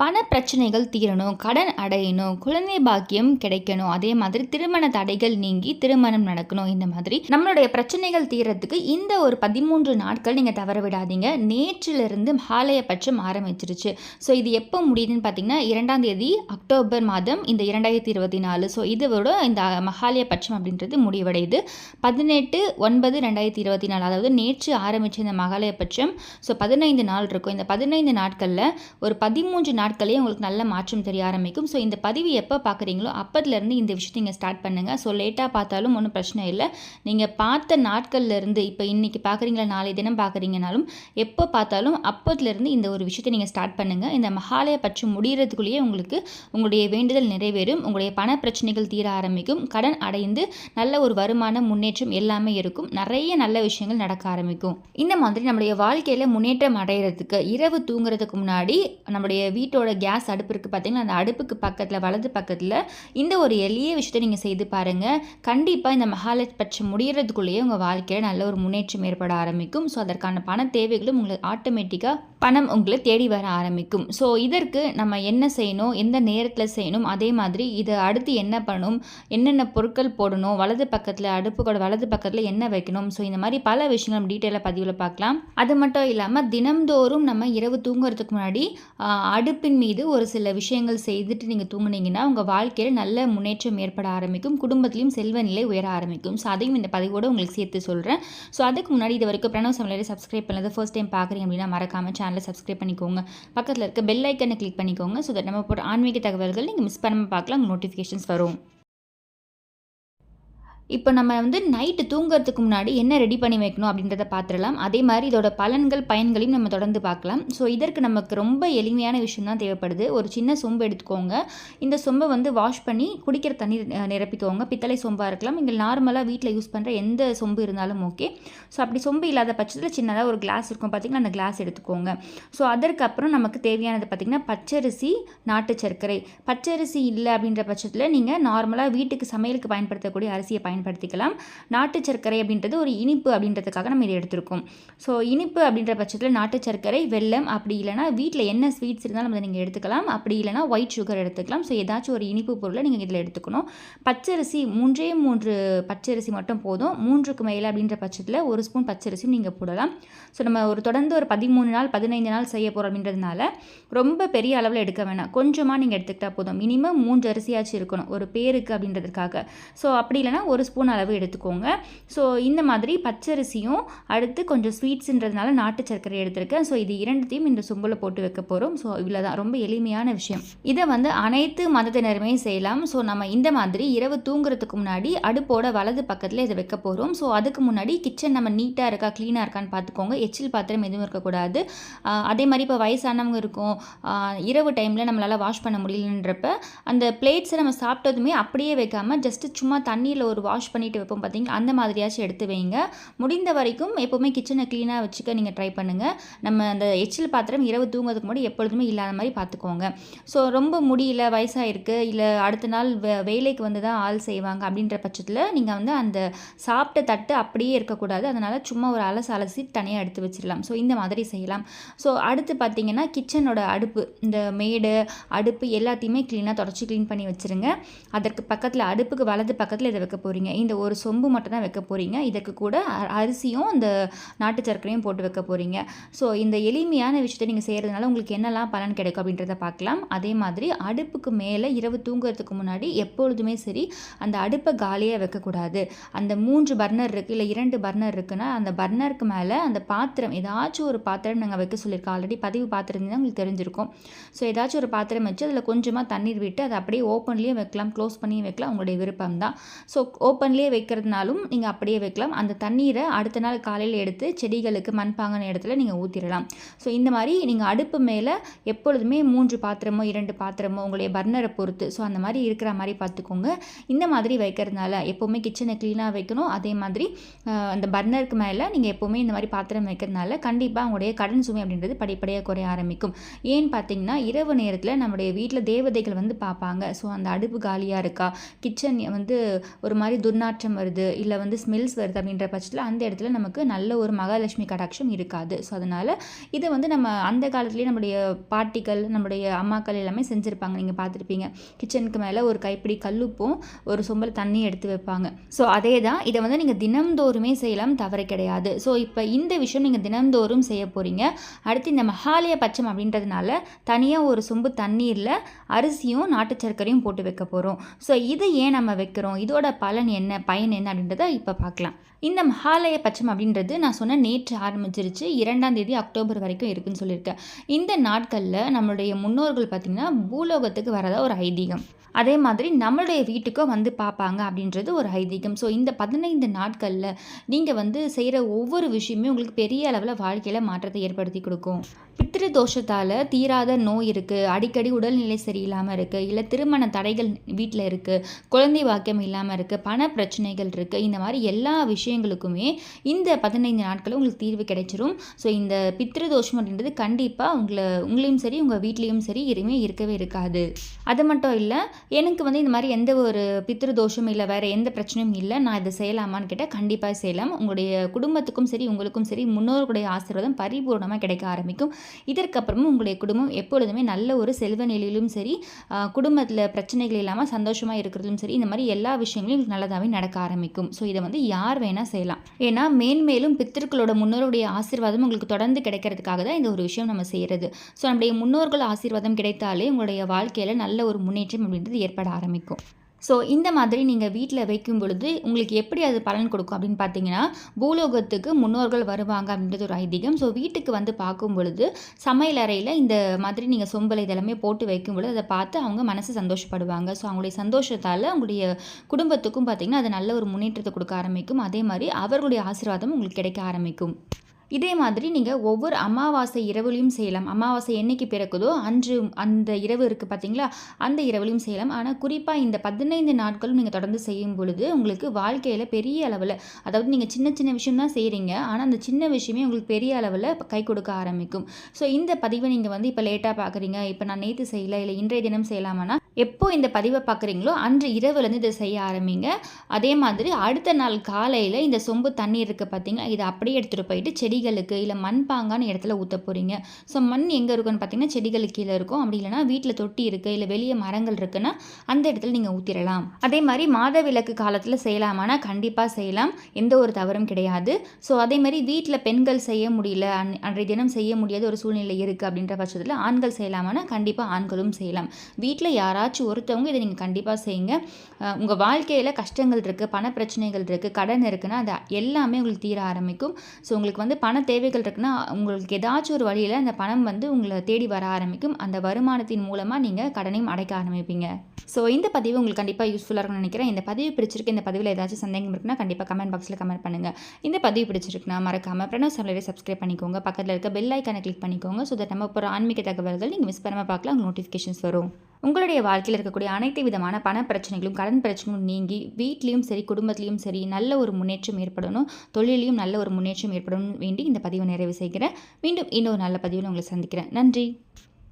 பண பிரச்சனைகள் தீரணும் கடன் அடையணும் குழந்தை பாக்கியம் கிடைக்கணும். அதே மாதிரி திருமண தடைகள் நீங்கி திருமணம் நடக்கணும். இந்த மாதிரி நம்மளுடைய பிரச்சனைகள் தீரத்துக்கு இந்த ஒரு பதிமூன்று நாட்கள் நீங்கள் தவற விடாதீங்க. நேற்றிலிருந்து மகாலய பட்சம் ஆரம்பிச்சிருச்சு. ஸோ இது எப்போ முடியுதுன்னு பார்த்தீங்கன்னா இரண்டாம் தேதி அக்டோபர் மாதம் இந்த இரண்டாயிரத்தி இருபத்தி நாலு. ஸோ இதோட இந்த மகாலய பட்சம் அப்படின்றது முடிவடையுது. பதினெட்டு ஒன்பது ரெண்டாயிரத்தி இருபத்தி நாலு. அதாவது நேற்று ஆரம்பித்த இந்த மகாலய பட்சம் ஸோ பதினைந்து நாள் இருக்கும். இந்த பதினைந்து நாட்களில் ஒரு பதிமூன்று நாள் நாட்களே உங்களுக்கு நல்ல மாற்றம் தெரிய ஆரம்பிக்கும். ஸோ இந்த பதிவு எப்போ பார்க்குறீங்களோ அப்போதுலேருந்து இந்த விஷயத்தை நீங்கள் ஸ்டார்ட் பண்ணுங்கள் ஸோ லேட்டாக பார்த்தாலும் ஒன்றும் பிரச்சனை இல்லை. நீங்கள் பார்த்த நாட்கள்லேருந்து இப்போ இன்றைக்கி பார்க்குறீங்களா நாளை தினம் பார்க்குறீங்கனாலும் எப்போ பார்த்தாலும் அப்போதுலேருந்து இந்த ஒரு விஷயத்தை நீங்கள் ஸ்டார்ட் பண்ணுங்கள் இந்த மகாலய பற்றி முடிகிறதுக்குள்ளேயே உங்களுக்கு உங்களுடைய வேண்டுதல் நிறைவேறும். உங்களுடைய பண பிரச்சனைகள் தீர ஆரம்பிக்கும். கடன் அடைந்து நல்ல ஒரு வருமானம் முன்னேற்றம் எல்லாமே இருக்கும். நிறைய நல்ல விஷயங்கள் நடக்க ஆரம்பிக்கும். இந்த மாதிரி நம்முடைய வாழ்க்கையில் முன்னேற்றம் அடைகிறதுக்கு இரவு தூங்குறதுக்கு முன்னாடி நம்முடைய வீட்டோட கேஸ் அடுப்பு இருக்குது பார்த்தீங்கன்னா அந்த அடுப்புக்கு பக்கத்தில் வலது பக்கத்தில் இந்த ஒரு எளிய விஷயத்தை நீங்கள் செய்து பாருங்கள் கண்டிப்பாக இந்த மகாலட்சம் முடிகிறதுக்குள்ளேயே உங்கள் வாழ்க்கையில் நல்ல ஒரு முன்னேற்றம் ஏற்பட ஆரம்பிக்கும். ஸோ அதற்கான பண தேவைகளும் உங்களுக்கு ஆட்டோமேட்டிக்காக பணம் உங்களை தேடி வர ஆரம்பிக்கும். ஸோ இதற்கு நம்ம என்ன செய்யணும்? எந்த நேரத்தில் செய்யணும்? அதே மாதிரி இதை அடுத்து என்ன பண்ணணும்? என்னென்ன பொருட்கள் போடணும்? வலது பக்கத்தில் அடுப்புக்கோட வலது பக்கத்தில் என்ன வைக்கணும்? ஸோ இந்த மாதிரி பல விஷயங்கள் நம்ம டீட்டெயிலாக பதிவில் பார்க்கலாம். அது மட்டும் இல்லாமல் தினம்தோறும் நம்ம இரவு தூங்குறதுக்கு முன்னாடி அடுப்பின் மீது ஒரு சில விஷயங்கள் செய்துட்டு நீங்கள் தூங்குனீங்கன்னா உங்கள் வாழ்க்கையில் நல்ல முன்னேற்றம் ஏற்பட ஆரம்பிக்கும். குடும்பத்திலையும் செல்வ நிலை உயர ஆரம்பிக்கும். ஸோ அதையும் இந்த பதிவோடு உங்களுக்கு சேர்த்து சொல்கிறேன் ஸோ அதுக்கு முன்னாடி இது வரைக்கும் பிரணவ் சமையலை சப்ஸ்கிரைப் பண்ணது ஃபர்ஸ்ட் டைம் பார்க்குறீங்க அப்படின்னா மறக்காமல் சேனல் சப்ஸ்கிரைப் பண்ணிக்கோங்க. பக்கத்தில் இருக்க பெல் ஐக்கனை கிளிக் பண்ணிக்கோங்க. ஸோ தட் நம்ம போகிற ஆன்மீக தகவல்கள் நீங்கள் மிஸ் பண்ணாமல் பார்க்கலாம். நோட்டிஃபிகேஷன்ஸ் வரும். இப்போ நம்ம வந்து நைட்டு தூங்குறதுக்கு முன்னாடி என்ன ரெடி பண்ணி வைக்கணும் அப்படின்றத பார்த்துடலாம் அதே மாதிரி இதோட பலன்கள் பயன்களையும் நம்ம தொடர்ந்து பார்க்கலாம் ஸோ இதற்கு நமக்கு ரொம்ப எளிமையான விஷயம் தான் தேவைப்படுது. ஒரு சின்ன சொம்பு எடுத்துக்கோங்க. இந்த சொம்பை வந்து வாஷ் பண்ணி குடிக்கிற தண்ணி நிரப்பிக்கோங்க. பித்தளை சொம்பாக இருக்கலாம். இங்கே நார்மலாக வீட்டில் யூஸ் பண்ணுற எந்த சொம்பு இருந்தாலும் ஓகே ஸோ அப்படி சொம்பு இல்லாத பட்சத்தில் சின்னதாக ஒரு கிளாஸ் இருக்கும். பார்த்திங்கன்னா அந்த கிளாஸ் எடுத்துக்கோங்க. ஸோ அதற்கப்புறம் நமக்கு தேவையானது பார்த்திங்கன்னா பச்சரிசி நாட்டு சர்க்கரை. பச்சரிசி இல்லை அப்படின்ற பட்சத்தில் நீங்கள் நார்மலாக வீட்டுக்கு சமையலுக்கு பயன்படுத்தக்கூடிய அரிசியை பயன்படுத்திக்கலாம். நாட்டு சர்க்கரை அப்படின்றது ஒரு இனிப்பு அப்படின்றதுக்காக நம்ம இதை எடுத்திருக்கோம். ஸோ இனிப்பு அப்படின்ற பட்சத்தில் நாட்டு சர்க்கரை வெல்லம் அப்படி இல்லைனா வீட்டில் என்ன ஸ்வீட்ஸ் இருந்தாலும் அதை நீங்கள் எடுத்துக்கலாம். அப்படி இல்லைனா ஒயிட் சுகர் எடுத்துக்கலாம். ஸோ ஏதாச்சும் ஒரு இனிப்பு பொருளை நீங்கள் இதில் எடுத்துக்கணும். பச்சரிசி மூன்றே மூன்று பச்சரிசி மட்டும் போதும். மூன்றுக்கு மேலே அப்படின்ற பட்சத்தில் ஒரு ஸ்பூன் பச்சரிசியும் நீங்கள் போடலாம். ஸோ நம்ம ஒரு தொடர்ந்து ஒரு பதிமூணு நாள் பதினைந்து நாள் செய்ய போகிறோம் அப்படின்றதுனால ரொம்ப பெரிய அளவில் எடுக்க வேணாம். கொஞ்சமாக நீங்கள் எடுத்துக்கிட்டால் போதும். மினிமம் மூன்று அரிசியாச்சும் இருக்கணும். ஒரு பேருக்கு அப்படின்றதுக்காக. ஸோ அப்படி இல்லைனா ஒரு ஸ்பூன் அளவு எடுத்துக்கோங்க. ஸோ இந்த மாதிரி பச்சரிசியும் அடுத்து கொஞ்சம் ஸ்வீட்ஸுன்றதுனால நாட்டு சர்க்கரை எடுத்திருக்கேன். ஸோ இது இரண்டுத்தையும் இந்த சொம்பில் போட்டு வைக்க போகிறோம் ஸோ இவ்வளோ தான். ரொம்ப எளிமையான விஷயம். இதை வந்து அனைத்து மதத்தினருமே செய்யலாம். ஸோ நம்ம இந்த மாதிரி இரவு தூங்குறதுக்கு முன்னாடி அடுப்போட வலது பக்கத்தில் இதை வைக்க போகிறோம் ஸோ அதுக்கு முன்னாடி கிச்சன் நம்ம நீட்டாக இருக்கா க்ளீனாக இருக்கான்னு பார்த்துக்கோங்க. எச்சில் பாத்திரம் எதுவும் இருக்கக்கூடாது. அதே மாதிரி இப்போ வயசானவங்க இருக்கும். இரவு டைமில் நம்மளால் வாஷ் பண்ண முடியலன்றப்ப அந்த பிளேட்ஸை நம்ம சாப்பிட்டதுமே அப்படியே வைக்காமல் ஜஸ்ட்டு சும்மா தண்ணியில் ஒரு வாஷ் வாஷ் பண்ணிட்டு வைப்போம் பார்த்தீங்களா? அந்த மாதிரியாச்சும் எடுத்து வைங்க. முடிந்த வரைக்கும் எப்போவுமே கிச்சனை க்ளீனாக வச்சுக்க நீங்கள் ட்ரை பண்ணுங்கள் நம்ம அந்த எச்சில் பாத்திரம் இரவு தூங்குறதுக்கு முன்னாடி எப்பொழுதுமே இல்லாத மாதிரி பார்த்துக்கோங்க ஸோ ரொம்ப முடியல வயசாயிருக்கு இல்லை அடுத்த நாள் வே வேலைக்கு வந்து தான் ஆள் செய்வாங்க அப்படின்ற பட்சத்தில் நீங்கள் வந்து அந்த சாப்பிட்ட தட்டு அப்படியே இருக்கக்கூடாது. அதனால் சும்மா ஒரு அலசு அலசி தனியாக எடுத்து வச்சிடலாம். ஸோ இந்த மாதிரி செய்யலாம். ஸோ அடுத்து பார்த்தீங்கன்னா கிச்சனோட அடுப்பு இந்த மேடு அடுப்பு எல்லாத்தையுமே க்ளீனாக தொடச்சி க்ளீன் பண்ணி வச்சுருங்க. அதற்கு பக்கத்தில் அடுப்புக்கு வலது பக்கத்தில் இதை வைக்க போகிறீங்க இந்த ஒரு சொம்பு மட்டும் தான் வைக்க போகிறீங்க இதுக்கு கூட அ- அரிசியும் இந்த நாட்டு சர்க்கரையும் போட்டு வைக்க போகிறீங்க ஸோ இந்த எளிமையான விஷயத்தை நீங்கள் செய்கிறதுனால உங்களுக்கு என்னெல்லாம் பலன் கிடைக்கும் அப்படின்றத பார்க்கலாம். அதே மாதிரி அடுப்புக்கு மேலே இரவு தூங்குறதுக்கு முன்னாடி எப்பொழுதுமே சரி அந்த அடுப்பை காலியாக வைக்கக்கூடாது. அந்த மூன்று பர்னர் இருக்குது இல்லை இரண்டு பர்னர் இருக்குன்னா அந்த பர்னருக்கு மேலே அந்த பாத்திரம் ஏதாச்சும் ஒரு பாத்திரம் நாங்கள் வைக்க சொல்லியிருக்கோம். ஆல்ரெடி பதிவு பார்த்துருந்தீங்கன்னா உங்களுக்கு தெரிஞ்சிருக்கும். ஸோ ஏதாச்சும் ஒரு பாத்திரம் வச்சு அதில் கொஞ்சமாக தண்ணீர் விட்டு அதை அப்படியே ஓப்பன்லேயும் வைக்கலாம் க்ளோஸ் பண்ணியும் வைக்கலாம். உங்களுடைய விருப்பம் தான் ஸோ ஓப்பன்லேயே வைக்கிறதுனாலும் நீங்கள் அப்படியே வைக்கலாம். அந்த தண்ணீரை அடுத்த நாள் காலையில் எடுத்து செடிகளுக்கு மண்பாங்கன இடத்துல நீங்கள் ஊற்றிடலாம் ஸோ இந்த மாதிரி நீங்கள் அடுப்பு மேலே எப்பொழுதுமே மூன்று பாத்திரமோ இரண்டு பாத்திரமோ உங்களுடைய பர்னரை பொறுத்து ஸோ அந்த மாதிரி இருக்கிற மாதிரி பார்த்துக்கோங்க. இந்த மாதிரி வைக்கிறதுனால எப்போவுமே கிச்சனை க்ளீனாக வைக்கணும். அதே மாதிரி அந்த பர்னருக்கு மேலே நீங்கள் எப்போவுமே இந்த மாதிரி பாத்திரம் வைக்கிறதுனால கண்டிப்பாக உங்களுடைய கடன் சுமை அப்படின்றது படிப்படியாக குறைய ஆரம்பிக்கும். ஏன்னு பார்த்தீங்கன்னா இரவு நேரத்தில் நம்முடைய வீட்டில் தேவதைகள் வந்து பார்ப்பாங்க. ஸோ அந்த அடுப்பு காலியாக இருக்கா? கிச்சன் வந்து ஒரு மாதிரி துர்நாற்றம் வருது இல்லை வந்து ஸ்மெல்ஸ் வருது அப்படின்ற பட்சத்தில் அந்த இடத்துல நமக்கு நல்ல ஒரு மகாலட்சுமி கடாட்சம் இருக்காது. ஸோ அதனால் இதை வந்து நம்ம அந்த காலத்துலேயே நம்முடைய பாட்டிகள் நம்முடைய அம்மாக்கள் எல்லாமே செஞ்சுருப்பாங்க. நீங்கள் பார்த்துருப்பீங்க. கிச்சனுக்கு மேலே ஒரு கைப்பிடி கல்லுப்பும் ஒரு சொம்பல் தண்ணி எடுத்து வைப்பாங்க. ஸோ அதே தான் இதை வந்து நீங்கள் தினம்தோறுமே செய்யலாம். தவறு கிடையாது. ஸோ இப்போ இந்த விஷயம் நீங்கள் தினம்தோறும் செய்ய போகிறீங்க அடுத்து இந்த மகாலய பட்சம் அப்படின்றதுனால தனியாக ஒரு சொம்பு தண்ணீரில் அரிசியும் நாட்டு சர்க்கரையும் போட்டு வைக்க போகிறோம் ஸோ இது ஏன் நம்ம வைக்கிறோம்? இதோட பலன் என்ன பயன் என்ன அப்படின்றத இப்போ பார்க்கலாம் இந்த மகாலய பட்சம் அப்படின்றது நான் சொன்ன நேற்று ஆரம்பிச்சிருச்சு. இரண்டாம் தேதி அக்டோபர் வரைக்கும் இருக்குன்னு சொல்லியிருக்கேன் இந்த நாட்களில் நம்மளுடைய முன்னோர்கள் பார்த்திங்கன்னா பூலோகத்துக்கு வரதா ஒரு ஐதீகம். அதே மாதிரி நம்மளுடைய வீட்டுக்கும் வந்து பார்ப்பாங்க அப்படின்றது ஒரு ஐதீகம். ஸோ இந்த பதினைந்து நாட்களில் நீங்கள் வந்து செய்கிற ஒவ்வொரு விஷயமே உங்களுக்கு பெரிய அளவில் வாழ்க்கையில் மாற்றத்தை ஏற்படுத்தி கொடுக்கும். பித்திரு தோஷத்தால் தீராத நோய் இருக்குது அடிக்கடி உடல்நிலை சரியில்லாமல் இருக்குது இல்லை திருமண தடைகள் வீட்டில் இருக்குது குழந்தை வாக்கியம் இல்லாமல் இருக்குது பண பிரச்சனைகள் இருக்குது இந்த மாதிரி எல்லா விஷயங்களுக்குமே இந்த பதினைந்து நாட்களும் உங்களுக்கு தீர்வு கிடைச்சிரும். ஸோ இந்த பித்திரு தோஷம் அப்படின்றது கண்டிப்பாக உங்களை உங்களையும் சரி உங்கள் வீட்லேயும் சரி எதுவுமே இருக்கவே இருக்காது. அது மட்டும் இல்லை எனக்கு வந்து இந்த மாதிரி எந்த ஒரு பித்திரு தோஷமும் இல்லை வேறு எந்த பிரச்சனையும் இல்லை. நான் இதை செய்யலாமான்னு கேட்டால் கண்டிப்பாக செய்யலாம். உங்களுடைய குடும்பத்துக்கும் சரி உங்களுக்கும் சரி முன்னோர்களுடைய ஆசீர்வாதம் பரிபூர்ணமாக கிடைக்க ஆரம்பிக்கும். இதற்கப்புறமும் உங்களுடைய குடும்பம் எப்பொழுதுமே நல்ல ஒரு செல்வ நிலையிலும் சரி குடும்பத்தில் பிரச்சனைகள் இல்லாமல் சந்தோஷமாக இருக்கிறதும் சரி இந்த மாதிரி எல்லா விஷயங்களும் நல்லதாகவே நடக்க ஆரம்பிக்கும். ஸோ இதை வந்து யார் வேணால் செய்யலாம். ஏன்னா மேன்மேலும் பித்திருக்களோட முன்னோருடைய ஆசீர்வாதம் உங்களுக்கு தொடர்ந்து கிடைக்கிறதுக்காக தான் இந்த ஒரு விஷயம் நம்ம செய்கிறது ஸோ நம்முடைய முன்னோர்கள் ஆசீர்வாதம் கிடைத்தாலே உங்களுடைய வாழ்க்கையில் நல்ல ஒரு முன்னேற்றம் அப்படின்றது ஏற்பட ஆரம்பிக்கும். ஸோ இந்த மாதிரி நீங்கள் வீட்டில் வைக்கும் பொழுது உங்களுக்கு எப்படி அது பலன் கொடுக்கும் அப்படின்னு பார்த்தீங்கன்னா பூலோகத்துக்கு முன்னோர்கள் வருவாங்க அப்படின்றது ஒரு ஐதீகம். ஸோ வீட்டுக்கு வந்து பார்க்கும் பொழுது சமையல் அறையில் இந்த மாதிரி நீங்கள் சொம்பலை இதெல்லாமே போட்டு வைக்கும் பொழுது அதை பார்த்து அவங்க மனசு சந்தோஷப்படுவாங்க. ஸோ அவங்களுடைய சந்தோஷத்தால் உங்களுடைய குடும்பத்துக்கும் பார்த்திங்கன்னா அது நல்ல ஒரு முன்னேற்றத்தை கொடுக்க ஆரம்பிக்கும். அதே மாதிரி அவர்களுடைய ஆசீர்வாதம் உங்களுக்கு கிடைக்க ஆரம்பிக்கும். இதே மாதிரி நீங்கள் ஒவ்வொரு அமாவாசை இரவுலையும் செய்யலாம். அமாவாசை என்னைக்கு பிறக்குதோ அன்று அந்த இரவு இருக்குது பார்த்தீங்களா அந்த இரவுலையும் செய்யலாம். ஆனால் குறிப்பாக இந்த பதினைந்து நாட்களும் நீங்கள் தொடர்ந்து செய்யும் பொழுது உங்களுக்கு வாழ்க்கையில் பெரிய அளவில் அதாவது நீங்கள் சின்ன சின்ன விஷயம் தான் செய்கிறீங்க ஆனால் அந்த சின்ன விஷயமே உங்களுக்கு பெரிய அளவில் கை கொடுக்க ஆரம்பிக்கும். ஸோ இந்த பதிவை நீங்கள் வந்து இப்போ லேட்டாக பார்க்குறீங்க இப்போ நான் நேற்று செய்யலை இல்லை இன்றைய தினம் செய்யலாமான்னா எப்போ இந்த பதிவை பார்க்குறீங்களோ அன்று இரவுலேருந்து இதை செய்ய ஆரம்பிங்க. அதே மாதிரி அடுத்த நாள் காலையில் இந்த சொம்பு தண்ணி இருக்குது பார்த்தீங்களா இதை அப்படியே எடுத்துகிட்டு போயிட்டு செடிகளுக்கு இல்லை மண் பாங்கான இடத்துல ஊற்ற போகிறீங்க ஸோ மண் எங்கே இருக்குன்னு பார்த்தீங்கன்னா செடிகளுக்கு கீழே இருக்கும். அப்படி இல்லைனா வீட்டில் தொட்டி இருக்குது இல்லை வெளியே மரங்கள் இருக்குன்னா அந்த இடத்துல நீங்கள் ஊற்றிடலாம் அதே மாதிரி மாத விளக்கு காலத்தில் செய்யலாமானா கண்டிப்பாக செய்யலாம். எந்த ஒரு தவறும் கிடையாது. ஸோ அதே மாதிரி வீட்டில் பெண்கள் செய்ய முடியல அன் அன்றைய தினம் செய்ய முடியாத ஒரு சூழ்நிலை இருக்குது அப்படின்ற பட்சத்தில் ஆண்கள் செய்யலாமானா கண்டிப்பாக ஆண்களும் செய்யலாம். வீட்டில் யாராவது யாராச்சும் ஒருத்தவங்க இதை நீங்கள் கண்டிப்பாக செய்யுங்க. உங்கள் வாழ்க்கையில் கஷ்டங்கள் இருக்குது பண பிரச்சனைகள் இருக்குது கடன் இருக்குன்னா அது எல்லாமே உங்களுக்கு தீர ஆரம்பிக்கும். ஸோ உங்களுக்கு வந்து பண தேவைகள் இருக்குன்னா உங்களுக்கு ஏதாச்சும் ஒரு வழியில் அந்த பணம் வந்து உங்களை தேடி வர ஆரம்பிக்கும். அந்த வருமானத்தின் மூலமாக நீங்கள் கடனையும் அடைக்க ஆரம்பிப்பீங்க. ஸோ இந்த பதிவு உங்களுக்கு கண்டிப்பாக யூஸ்ஃபுல்லாக இருக்கும்னு நினைக்கிறேன். இந்த பதிவு பிடிச்சிருக்கு இந்த பதிவில் ஏதாச்சும் சந்தேகம் இருக்குன்னா கண்டிப்பாக கமெண்ட் பாக்ஸில் கமெண்ட் பண்ணுங்கள் இந்த பதிவு பிடிச்சிருக்குன்னா மறக்காமல் பிரணவ் சமையலை சப்ஸ்கிரைப் பண்ணிக்கோங்க. பக்கத்தில் இருக்க பெல் ஐக்கானை கிளிக் பண்ணிக்கோங்க. ஸோ தட் நம்ம போகிற ஆன்மீக தகவல்கள் நீங்கள் மிஸ் பண்ணாமல் பார்க்கலாம் உங்களுக்கு நோட்டிஃபிகேஷன்ஸ் வரும். உங்களுடைய வாழ்க்கையில் இருக்கக்கூடிய அனைத்து விதமான பண பிரச்சனைகளும் கடன் பிரச்சனைகளும் நீங்கி வீட்லேயும் சரி குடும்பத்திலையும் சரி நல்ல ஒரு முன்னேற்றம் ஏற்படணும் தொழிலையும் நல்ல ஒரு முன்னேற்றம் ஏற்படணும் வேண்டி இந்த பதிவை நிறைவு செய்கிறேன். மீண்டும் இன்னொரு நல்ல பதிவில் உங்களை சந்திக்கிறேன். நன்றி.